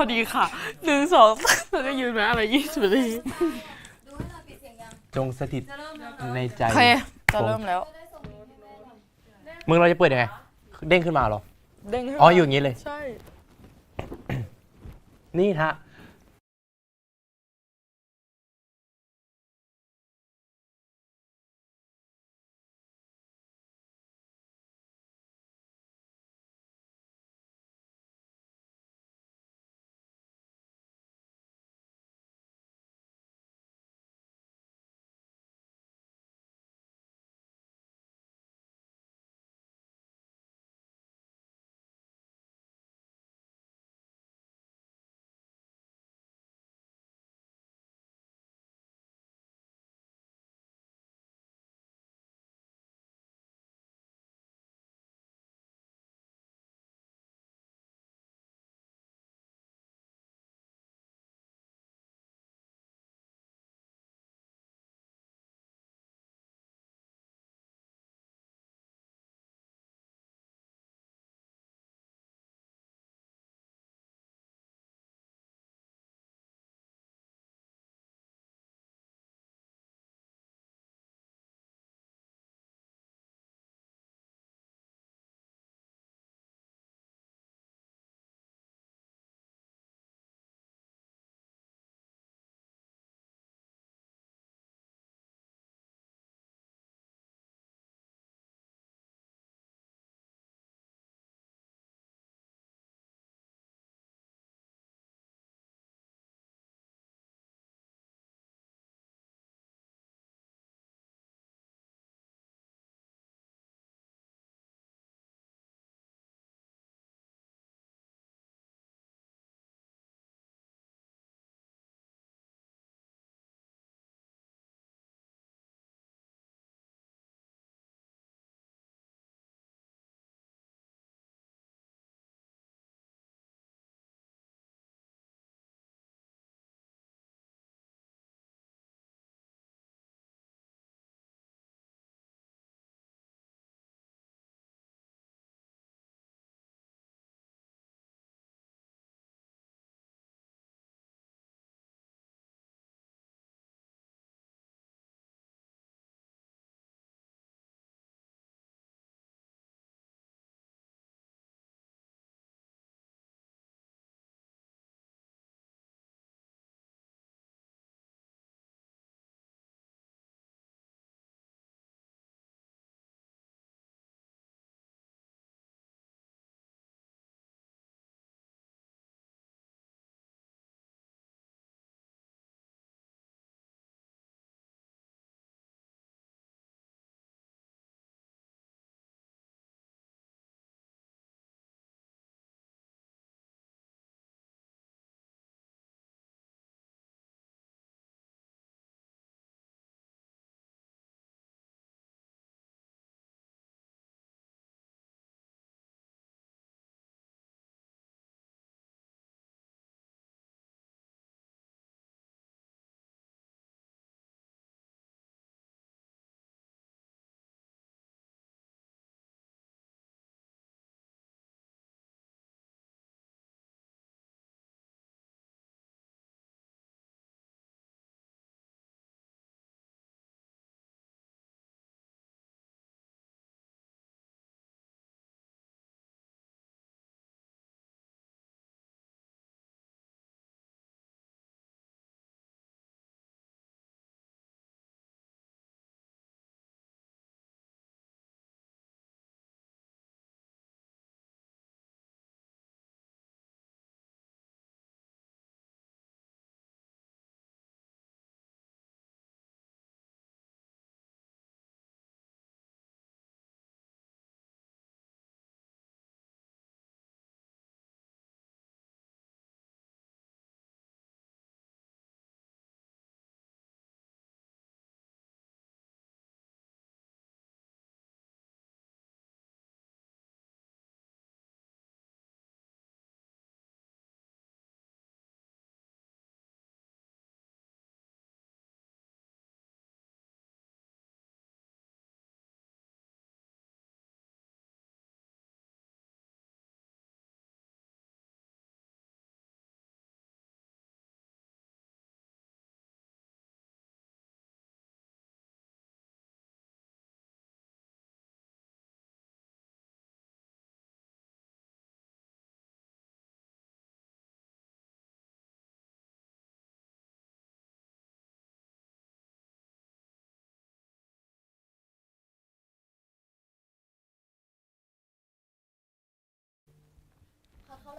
พอดีค่ะหนึ่งสองแล้วก็ยืนมาอะไรยี่สิบนาทีจงสถิตในใจโอเคจะเริ่มแล้ว มึงเราจะเปิดยังไง เด้งขึ้นมาเหรอ เด้งขึ้นอ๋อมาอยู่อย่างนี้เลย ใช่ นี่ฮะ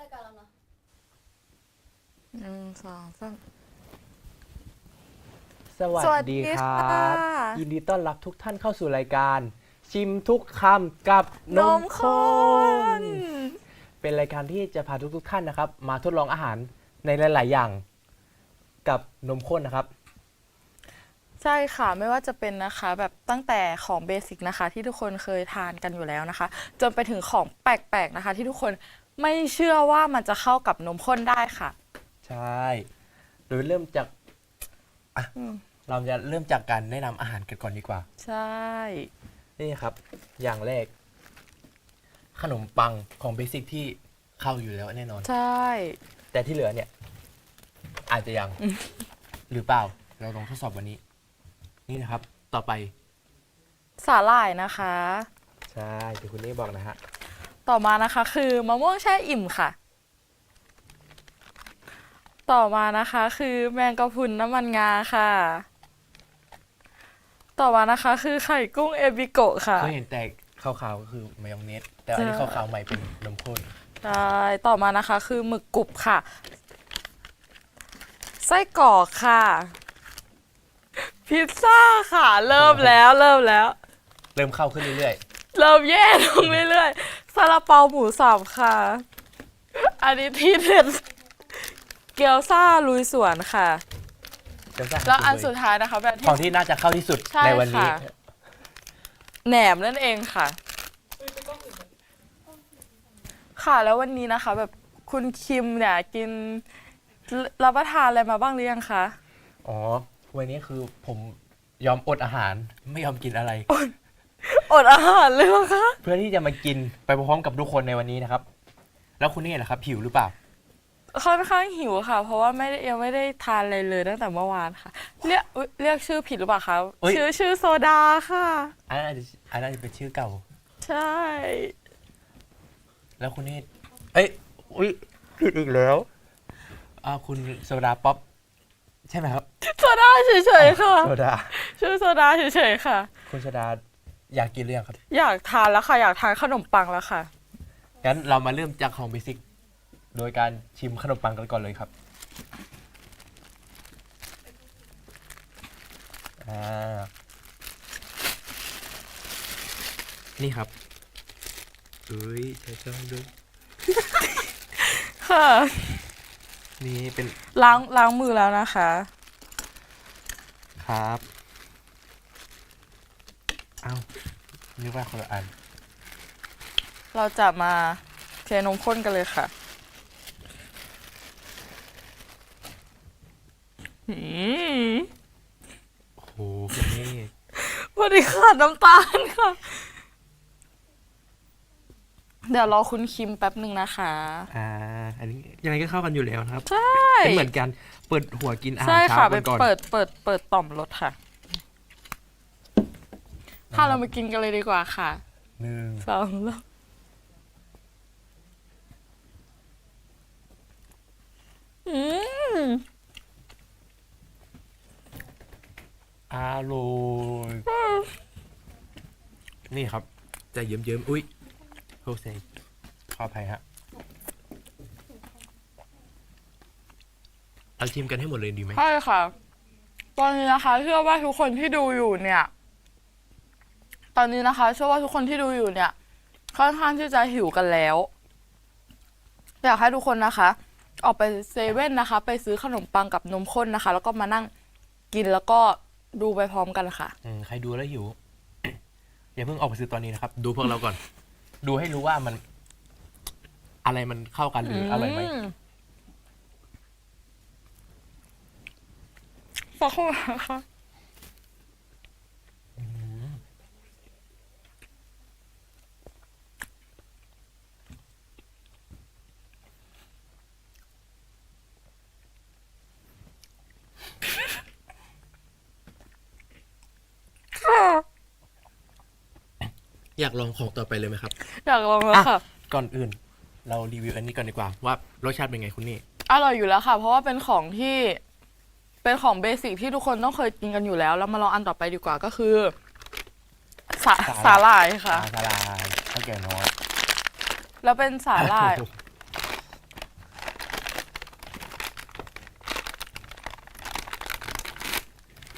รายการแล้วนะหนึ่งสองสาม สวัสสวัสดีดีครัค่ะบยินดีต้อนรับทุกท่านเข้าสู่รายการ ชิมทุกคำกับนนมมข้ข้นนเป็นรายการที่จะพาทุกๆท่านนะครับ มาทดลองอาหารในหลาย ๆ อย่าง กับนมข้นนะครับ ใช่ค่ะไม่ว่าจะเป็นนะคะแบบตั้งแต่ของเบสิกนะคะที่ทุกคนเคยทานกันอยู่แล้วนะคะ จนไปถึงของแปลกๆนะคะ ที่ทุกคน ไม่เชื่อว่ามันจะเข้ากับนมข้นได้ค่ะ ใช่โดยเริ่มจากอะอืม เราจะเริ่มจากการแนะนำอาหารกันก่อนดีกว่า ใช่ นี่ครับ อย่างแรก ขนมปังของเบสิกที่เข้าอยู่แล้วแน่นอน ใช่ แต่ที่เหลือเนี่ย อาจจะยัง หรือเปล่า เราลองทดสอบวันนี้ นี่นะครับ ต่อไป สาหร่ายนะคะ ใช่เดี๋ยวคุณนี่บอกนะฮะ ต่อมานะคะคือมะม่วงแช่อิ่มค่ะ ต่อมานะคะคือแมงกะพรุนน้ำมันงาค่ะ ต่อมานะคะคือไข่กุ้งเอบิโกะค่ะ เคยเห็นแต่ขาวๆก็คือมายองเนสแต่อันนี้ใช่ขาวๆใหม่เป็นนมข้นใช่ ต่อมานะคะคือหมึกกรุบค่ะ ไส้กรอกค่ะ พิซซ่าค่ะ เริ่มแล้วเริ่มแล้ว เริ่มเข้าขึ้นเรื่อยเริ่มแย่ลงเรื่อยๆ ซาลาเปาหมูสับค่ะ อันนี้ที่เด็ดเกี๊ยวซ่าลุยสวนค่ะๆเริ่มสร้างแล้วอันเลยสุดท้ายนะคะแบบขที่องที่น่าจะเข้าที่สุดใช่ในวันนี้ ค่ะ แหนมนั่นเองค่ะ ค่ะแล้ววันนี้นะคะ แบบคุณคิมเนี่ยกินรับประทานอะไรมาบ้างหรือยังคะ อ๋อ วันนี้คือผมยอมอดอาหารไม่ยอมกินอะไร อดอาหารเลยเหรอคะเพื่อที่จะมากินไปพร้อมกับทุกคนในวันนี้นะครับ แล้วคุณนี่ล่ะครับหิวหรือเปล่า ค่อนข้างหิวค่ะ เพราะว่าไม่ได้ยังไม่ได้ทานอะไรเลยตั้งแต่เมื่อวานค่ะ เรียกอุ๊ยเรียกชื่อผิดหรือเปล่าคะเอ้ย ชื่อชื่อโซดาค่ะ อันนั้นอาจจะอันนั้นอาจจะเป็นชื่อเก่า ใช่ แล้วคุณนี่เอ้ยอุ้ยผิดอีกแล้วอ่าคุณโซดาป๊อปใช่ไหมครับโซดาเฉยๆค่ะ โซดา ชื่อโซดาเฉยๆค่ะ คุณโซดา อยากกินหรือยังครับ อยากทานแล้วค่ะ อยากทานขนมปังแล้วค่ะ งั้นเรามาเริ่มจากของเบสิก โดยการชิมขนมปังกันก่อนเลยครับ อ่า นี่ครับเอ้ยใช้ช่องด้วย ค่ะ นี่เป็นล้างล้างมือแล้วนะคะ ครับเอ้านึกว่าคนละอัน เราจะมาเทนมข้นกันเลยค่ะอืมโอ้โหคุณนี่วันนี้ขาดน้ำตาลค่ะ เดี๋ยวรอคุณคิมแป๊บหนึ่งนะคะ อ่า อันนี้ยังไงก็เข้ากันอยู่แล้วนะครับใช่ เป็นเหมือนกัน เปิดหัวกินอาหาใช่รค่ะเช้าไปกันก่อน เปิดเปิดเปิดต่อมรถค่ะ ถ้าเรามากินกันเลยดีกว่าค่ะหนึ่งสองแล้วอืมอร่อยนี่ครับ จะเยิ้มๆ อุ้ยโฮเซขออภัยฮะเราชิมกันให้หมดเลยดีไหม ใช่ค่ะ ตอนนี้นะคะ เชื่อว่าทุกคนที่ดูอยู่เนี่ย ตอนนี้นะคะเชื่อว่าทุกคนที่ดูอยู่เนี่ยค่อนข้างที่จะหิวกันแล้วอยากให้ทุกคนนะคะ ออกไปเซเว่นนะคะ ไปซื้อขนมปังกับนมข้นนะคะ แล้วก็มานั่งกินแล้วก็ดูไปพร้อมกันค่ะ อืมใครดูแล้วหิว อย่าเพิ่งออกไปซื้อตอนนี้นะครับ ดูพวกเราก่อน ดูให้รู้ว่ามัน อะไรมันเข้ากันหรืออร่อยไหมมสักครู่นะคะ อยากลองของต่อไปเลยไหมครับ อยากลองแล้วค่ะ ก่อนอื่น เรารีวิวอันนี้ก่อนดีกว่าว่ารสชาติเป็นไงคุณนี่ อร่อยอยู่แล้วค่ะ เพราะว่าเป็นของที่ เป็นของเบสิกที่ทุกคนต้องเคยกินกันอยู่แล้ว แล้วมาลองอันต่อไปดีกว่าก็คือสาสาหายค่ะ สาลายข้าวแก่น้อยแล้วเป็นสาลาย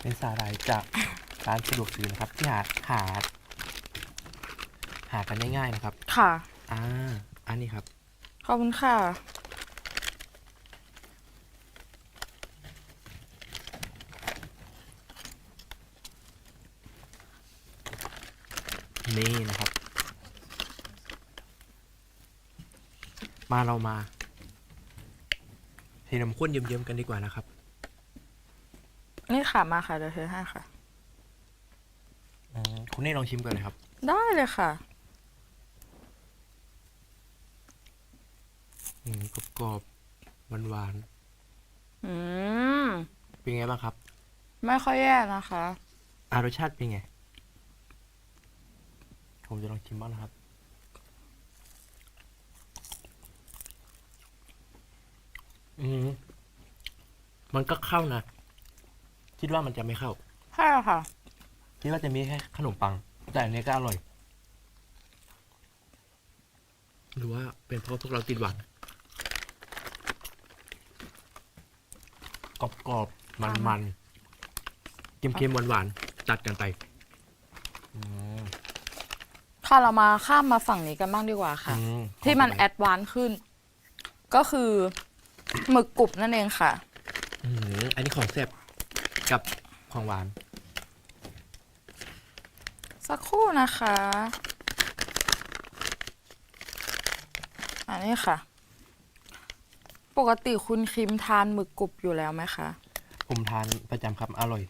เป็นสาลายจากร้านสะดวกซื้อนะครับที่หาหา หากันง่ายๆนะครับ ค่ะ อ่า อันนี้ครับ ขอบคุณค่ะ นี่นะครับ มาเรามาเทน้ำข้นเยิ้มๆกันดีกว่านะครับ นี่ค่ะมาค่ะเดี๋ยวเธอให้ค่ะอืมคุณนี่ลองชิมก่อนเลยครับ ได้เลยค่ะ อืมกรอบๆหวานอืม ๆเป็นไงบ้างครับไม่ค่อยแย่นะคะ อารสชาติเป็นไง ผมจะลองชิมบ้างนะครับ อืมมันก็เข้านะ คิดว่ามันจะไม่เข้า ใช่ค่ะ คิดว่าจะมีแค่ขนมปัง แต่อันนี้ก็อร่อย หรือว่าเป็นเพราะพวกเราติดหวาน กรอบๆมันๆเค็มๆหวานๆจัดกันไปอืมค่ะเรามาข้ามมาฝั่งนี้กันบ้างดีกว่าค่ะ อืที่มันขอบแอคุณดวานซ์ขึ้น ก็คือหมึกกรุบนั่นเองค่ะ อืมอันนี้ของแซ่บกับของหวาน สักครู่นะคะ อันนี้ค่ะ ปกติคุณคิมทานหมึกกรุบอยู่แล้วไหมคะ ผมทานประจำครับอร่อย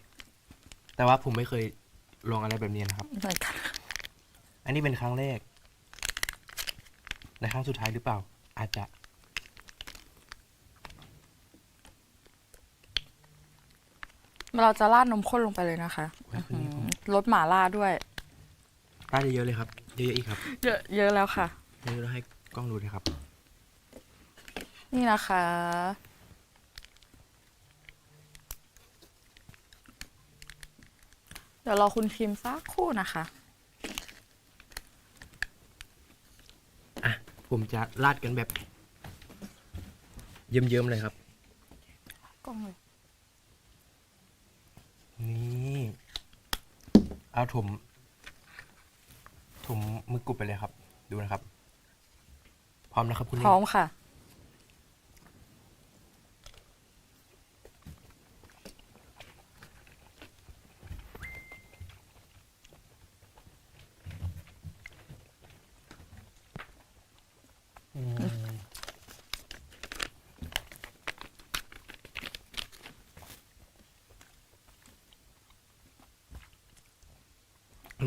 แต่ว่าผมไม่เคยลองอะไรแบบนี้นะครับ เหมือนกันอันนี้เป็นครั้งแรก และครั้งสุดท้ายหรือเปล่า อาจจะ เราจะราดนมข้นลงไปเลยนะคะโอ้ยคืนนี้ผม รสหม่าล่าด้วยราดเยอะๆเลยครับ เยอะๆอีกครับ เยอะเยอะแล้วค่ะ เยอะๆแล้วให้กล้องดูเลยครับ นี่นะคะ เดี๋ยวรอคุณคิมสักครู่นะคะ อะ ผมจะราดกันแบบ เยิ้มๆเลยครับ กล้องเลยนี่ เอาถุมถุมมือกรุบไปเลยครับ ดูนะครับ พร้อมนะครับคุณพนี่ร้อมค่ะ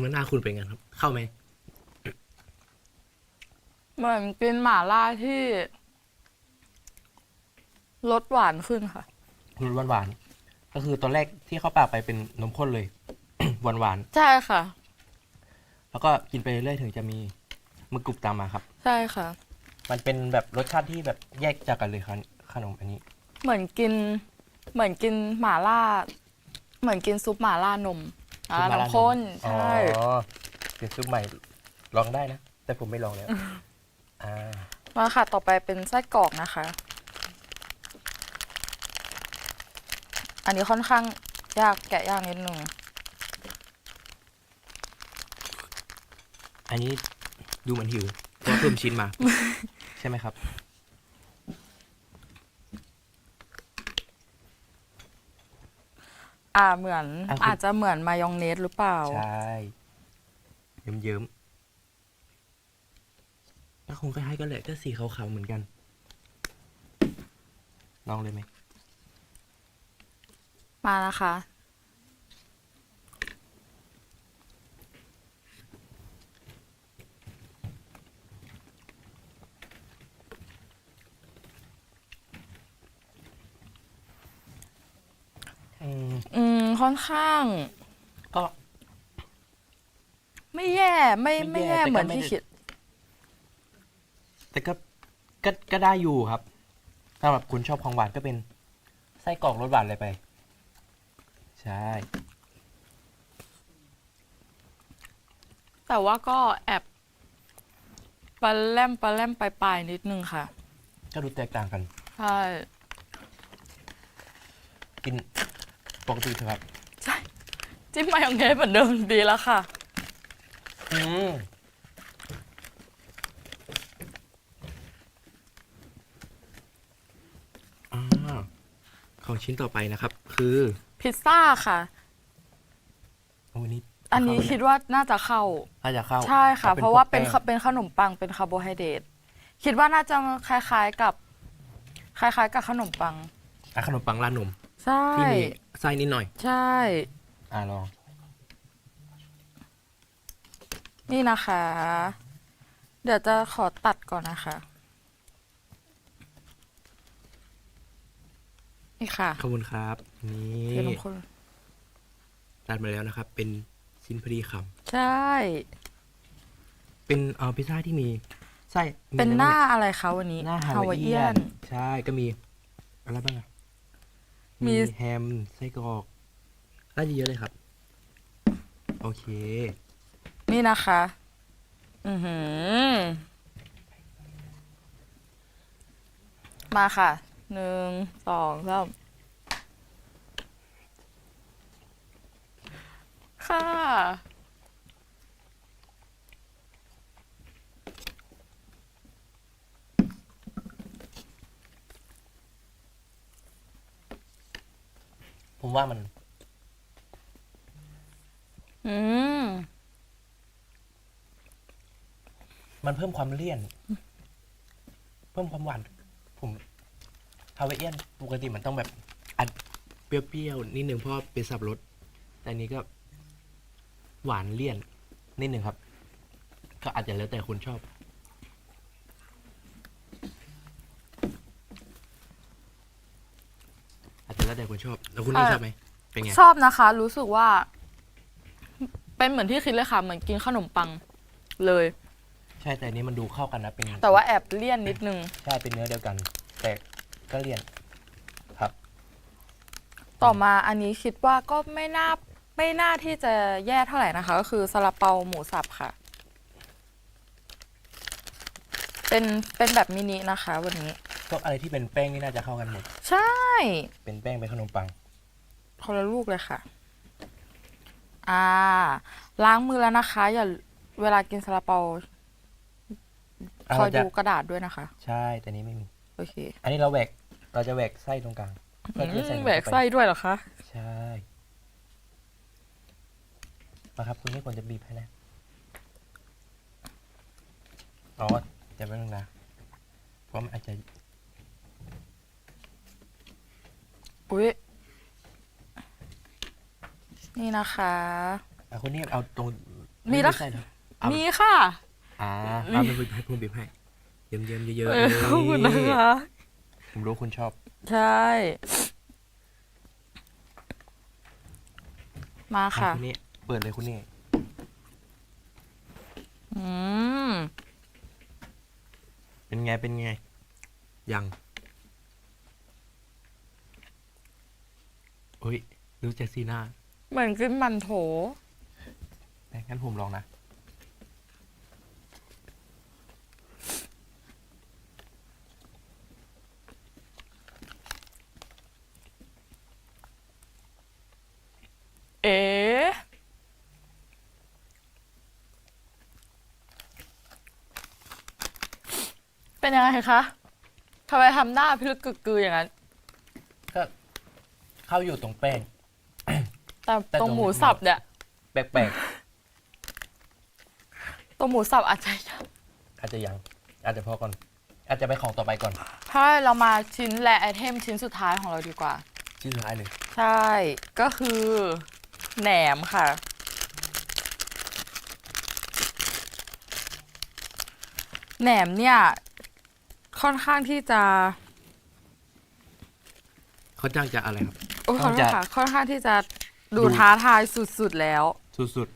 มันหน้าคุณเป็นไงครับ เข้าไหมเหมือนกินหม่าล่าที่รสหวานขึ้นค่ะ รสหวานๆก็คือตอนแรกที่เข้าปากไปเป็นนมข้นเลย หวานใช่ค่ะ ๆแล้วก็กินไปเรื่อยๆถึงจะมีมือกรุบตามมาครับ ใช่ค่ะ มันเป็นแบบรสชาติที่แบบแยกจากกันเลยครับขนมอันนี้ เหมือนกิน เหมือนกินหม่าล่า เหมือนกินซุปหม่าล่านม อ่าซุปมะนระมข้นอ๋อใช่เป็นซุปใหม่ลองได้นะ แต่ผมไม่ลองแล้วอ่ามาค่ะต่อไปเป็นไส้กรอกนะคะ อันนี้ค่อนข้างยากแกะยากนิดนึงอันนี้ดูเหมันหิวเพราะเพิ่มชิ้นมา ใช่ไหมครับ อ่าเหมือนอะคุณ อาจจะเหมือนมายองเนสหรือเปล่า ใช่เยิ้มๆก็คงคล้ายๆกันแหละก็สีขาวๆเหมือนกัน ลองเลยไหมมานะคะ อืม อืม ค่อนข้างก็ไม่แย่ไม่ไม่ไม่แย่แย่แต่ก็เหมือนไม่ที่ได้ คิด แต่ก็ก็ก็ได้อยู่ครับสำหรับคุณชอบของหวานก็เป็นไส้กรอกรสหวานเลยไป ใช่ แต่ว่าก็แอบปลาแลมปลาแลมปลายๆนิดนึงค่ะ ก็ดูแตกต่างกัน ใช่ กินปกติเถอะครับใช่ จิ้มมายองเนสเหมือนเดิมดีแล้วค่ะ อืมอ่าของชิ้นต่อไปนะครับ คือพิซซ่าค่ะ โอ้นี่อันนี้เข้าคิดว่าน่าจะเข้าน่าจะเข้าใช่ค่ะพเพราะว่าเป็นพกแป้งเป็นขนมปังเป็นคาร์โบไฮเดรตคิดว่าน่าจะคล้ายๆกับ คล้ายๆ กับขนมปัง อะขนมปังราดนมใช่ที่มีไส้นิดหน่อย ใช่ อ่าลอง นี่นะคะ เดี๋ยวจะขอตัดก่อนนะคะ นี่ค่ะขอบคุณครับ นีเทียน่นมข้นตัดมาแล้วนะครับ เป็นชิ้นพอดีคใช่ำเป็นเอ่อพิซซ่าที่มีไส้มีเป็นอะไรหน้าบ้างอะไรคะวันนี้หน้าฮาฮาวายเอีเอียยนนใช่ก็มีอะไรบ้างอะมี มีแฮมไส้กรอก น่าจะเยอะเลยครับ โอเค นี่นะคะ อือหือ มาค่ะ หนึ่ง สองสามค่ะ ผมว่ามัน อืม มันเพิ่มความเลี่ยน เพิ่มความหวาน ผมฮาวายเอียนปกติมันต้องแบบอัดเปรี้ยวๆนิดหนึ่งเพราะเป็นสับรสแต่อันนี้ก็ หวานเลี่ยน นิดหนึ่งครับ ก็อาจจะแล้วแต่คนชอบ อาจจะแล้วแต่คนชอบ แล้วคุณนี่อะชอบไหมเป็นไง ชอบนะคะ รู้สึกว่า เป็นเหมือนที่คิดเลยค่ะ เหมือนกินขนมปังเลย ใช่แต่อันนี้มันดูเข้ากันนะเป็นแต่ว่าแอบเลี่ยนนิดนึง ใช่เป็นเนื้อเดียวกัน แต่ก็เลี่ยนครับ ต่อมาอันนี้คิดว่าก็ไม่น่าไม่น่าที่จะแย่เท่าไหร่นะคะ ก็คือซาลาเปาหมูสับค่ะ เป็นเป็นแบบมินินะคะ วันนี้พวกอะไรที่เป็นแป้งนี่น่าจะเข้ากันหมด ใช่ เป็นแป้งเป็นขนมปังคนละลูกเลยค่ะ อ่า ล้างมือแล้วนะคะ อย่าเวลากินซาลาเปาอะคอยเราจะดูกระดาษด้วยนะคะ ใช่แต่นี้ไม่มีโอเค อันนี้เราแหวกเราจะแหวกไส้ตรงกลางเพื่อที่จะใส่อืมนมแหวกเข้าไปไส้ด้วยเหรอคะใช่มาครับคุณไม่ควรจะบีบให้นะอ๋อจะไม่ต้องนะเพราะมันอาจจะอุ้ย นี่นะคะ อะคุณนี่เอาตรงมีละไส้เหรอเอามีค่ะ อ่าเอาไปบีบให้คุณบีบให้เยิ้มเยิ้มๆเยอะเอๆอเลยขอบคุณนะคะ ผมรู้คุณชอบ ใช่ มาอะค่ะ คุณนี่เปิดเลยคุณนี่อืม เป็นไงเป็นไง ยังเฮ้ยดูจากสีหน้า เหมือนกินมันโถงั้นผมลองนะ เอ๋เป็นยังไงคะทำไมทำหน้าพิลึกกึกกืออย่างนั้น ก็เข้าอยู่ตรงแป้ง แต่แต่ตรงตรงหมูสับเนี่ยแปลกตรงหมูสับอาจจะๆ อาจจะยัง อาจจะพอก่อน อาจจะไปของต่อไปก่อนใช่เรามาชิ้นและไอเทมชิ้นสุดท้ายของเราดีกว่า ชิ้นสุดท้ายเลย ใช่ ก็คือแหนมค่ะ แหนมเนี่ย ค่อนข้างที่จะเขาจ้างจะอะไรครับ โอ้ยขอโทษจะค่ะ ค่อนข้างที่จะ ดูดู ท้าทายสุดๆแล้ว สุด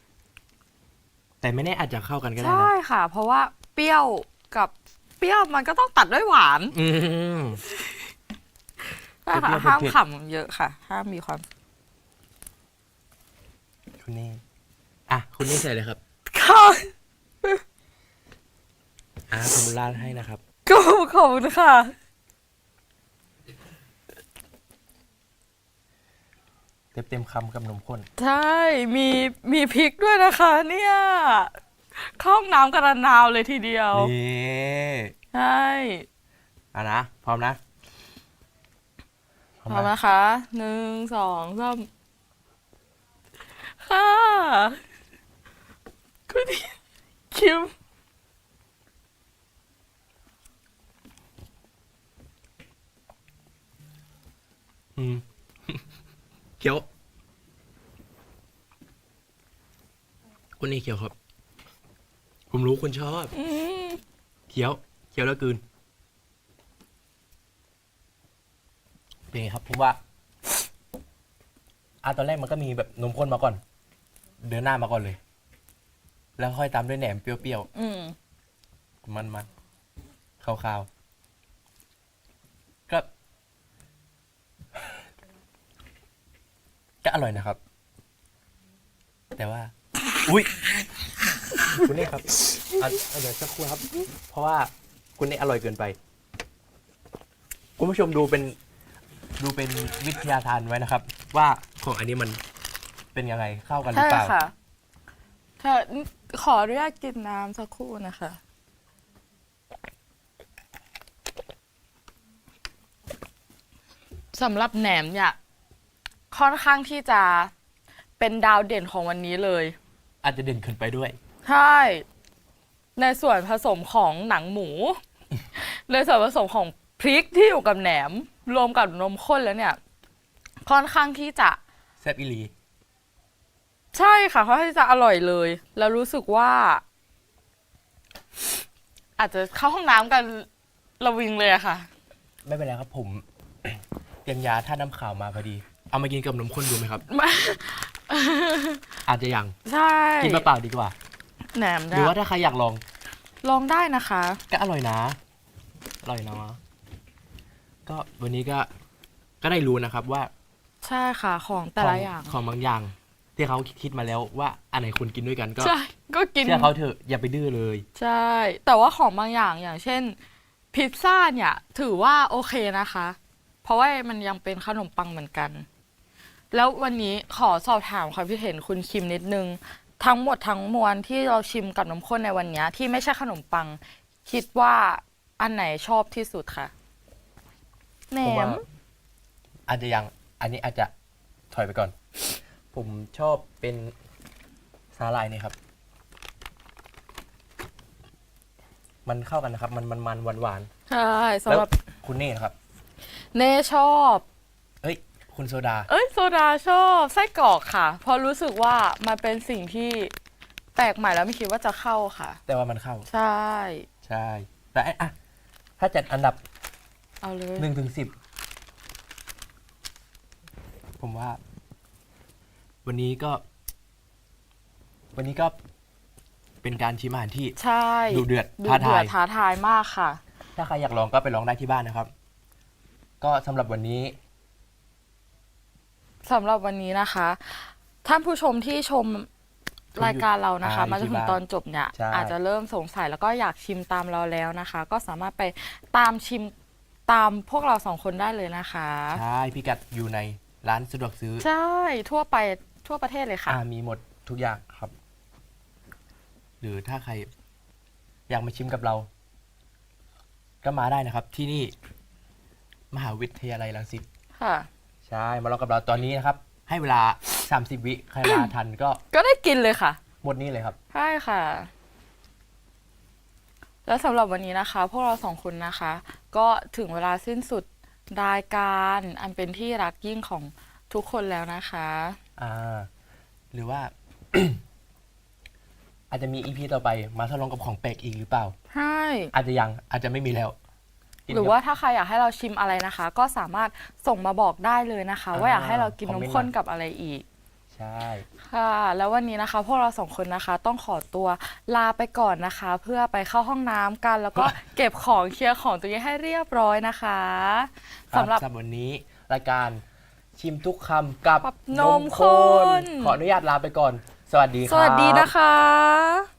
ๆ แต่ไม่แน่อาจจะเข้ากันก็ได้ใช่นะค่ะ เพราะว่าเปรี้ยวกับเปรี้ยวมันก็ต้องตัดด้วยหวานอืม ใช่ค่ะเปรี้ยวๆห้ามเผ็ดๆ ขำเยอะค่ะ ห้ามมีความคุณนี่อะ คุณนี่ใส่เลยครับค่ะอะผมราดให้นะครับก็ขอบคุณค่ะ ต็มเต็มๆคำกับนมข้น ใช่ มีมีพริกด้วยนะคะเนี่ยเข้าห้องน้ำกระนาวเลยทีเดียว นี่ใช่อะนะ พร้อมนะ พร้อมนะคะหนึ่งสองสามค่ะคุณคิมอืม เคี้ยว คุณนี่เคี้ยวครับ ผมรู้คุณชอบอืมเคี้ยวเคี้ยวแล้วกลืน เป็นไงครับผมว่าอะตอนแรกมันก็มีแบบนมข้นมาก่อน เดินหน้ามาก่อนเลย แล้วค่อยตามด้วยแหนมเปรี้ยวอืม ๆ มันๆคาวๆ ก็อร่อยนะครับ แต่ว่า อุ้ยคุณนี่ครับอะอะเดี๋ยวสักครู่ครับ เพราะว่าคุณนี่อร่อยเกินไป คุณผู้ชมดูเป็น ดูเป็นวิทยาทานไว้นะครับ ว่าของอันนี้มันเป็นยังไงเข้ากันหรืใช่อเปล่า ค่ะเธอขออนุญาตกินน้ำสักครู่นะคะ สำหรับแหนมเนี่ย ค่อนข้างที่จะเป็นดาวเด่นของวันนี้เลย อาจจะเด่นเกินไปด้วย ใช่ ในส่วนผสมของหนังหมู ในส่วนผสมของพริกที่อยู่กับแหนม รวมกับนมข้นแล้วเนี่ย ค่อนข้างที่จะแซบอีหลี ใช่ค่ะค่อนข้างที่จะอร่อยเลย แล้วรู้สึกว่า อาจจะเข้าห้องน้ำกันระวิงเลยอะค่ะ ไม่เป็นไรครับผม เตรียมยาท่าตุน้ำขาวมาพอดี เอามากินกับนมข้นดูไหมครับ อาจจะยังใช่กินเปล่าๆดีกว่าแหนมหเนี่รือยว่าถ้าใครอยากลองลองได้นะคะ ก็อร่อยนะอร่อยนะก็วันนี้ก็ก็ได้รู้นะครับว่าใช่ค่ะของแต่ขละองอย่าง ของบางอย่าง ที่เขาคิดมาแล้วว่าอันไหนคุณกินด้วยกันก็ ใช่ ก็กิน เชื่อเขาเถอะอย่าไปดื้อเลย ใช่ แต่ว่าของบางอย่างอย่างเช่น พิซซ่าเนี่ย ถือว่าโอเคนะคะ เพราะว่ามันยังเป็นขนมปังเหมือนกัน แล้ววันนี้ขอสอบถามความคิดเห็นคุณคิมนิดนึง ทั้งหมดทั้งมวลที่เราชิมกับน้ำข้นในวันเนี้ยที่ไม่ใช่ขนมปัง คิดว่าอันไหนชอบที่สุดคะแหนผมว่ามอาจจะยังอันนี้อาจจะถอยไปก่อน ผมชอบเป็นสาลายนี่ครับ มันเข้ากันนะครับ มันมันมันหวานหวานใช่ๆสำหรับแล้วคุณเน่นะครับ เน่ชอบเอ้ย คุณโซดา เอ้ยโซดาชอบไส้กรอกค่ะ เพราะรู้สึกว่ามันเป็นสิ่งที่แปลกใหม่แล้วไม่คิดว่าจะเข้าค่ะ แต่ว่ามันเข้า ใช่ ใช่ แต่อะถ้าจัดอันดับเอาเลยหนึ่งถึงสิบผมว่า วันนี้ก็ วันนี้ก็เป็นการชิมอาหารที่ ใช่ดุเดือดดุท้าเดืทาอยดท้าทายมากค่ะ ถ้าใครอยากลองก็ไปลองได้ที่บ้านนะครับ ก็สำหรับวันนี้ สำหรับวันนี้นะคะ ท่านผู้ชมที่ชมรายการเรานะคะอ่ามาจนถึงตอนจบเนี่ยใช่ อาจจะเริ่มสงสัยแล้วก็อยากชิมตามเราแล้วนะคะ ก็สามารถไปตามชิมตามพวกเราสองคนได้เลยนะคะ ใช่พิกัดอยู่ในร้านสะดวกซื้อใช่ทั่วไปทั่วประเทศเลยค่ะ อ่ามีหมดทุกอย่างครับ หรือถ้าใคร อยากมาชิมกับเรา ก็มาได้นะครับ ที่นี่ มหาวิทยาลัยรังสิตค่ะ ใช่มาลองกับเราตอนนี้นะครับ ให้เวลา 30 วิใครมาทันก็ก็ได้กินเลยค่ะ หมดนี้เลยครับ ใช่ค่ะ แล้วสำหรับวันนี้นะคะ พวกเราสองคนนะคะ ก็ถึงเวลาสิ้นสุดรายการอันเป็นที่รักยิ่งของทุกคนแล้วนะคะ อ่า หรือว่า อาจจะมีอีพีต่อไปมาทดลองกับของแปลกอีกหรือเปล่า ใช่ อาจจะยังอาจจะไม่มีแล้ว กินหรือกับว่าถ้าใครอยากให้เราชิมอะไรนะคะ ก็สามารถส่งมาบอกได้เลยนะคะอ่าว่าอยากให้เรากินคอมนเมมนต์ข้นมากับอะไรอีก ใช่ ค่ะ แล้ววันนี้นะคะพวกเราสองคนนะคะ ต้องขอตัวลาไปก่อนนะคะ เพื่อไปเข้าห้องน้ำกัน แล้วก็ เก็บของเคลียร์ของตัวเองให้เรียบร้อยนะคะครับสำหรับ สำหรับวันนี้รายการชิมทุกคำกับกับนมข้น ขออนุญาตลาไปก่อน สวัสดีคสรับ วัสดีนะคะ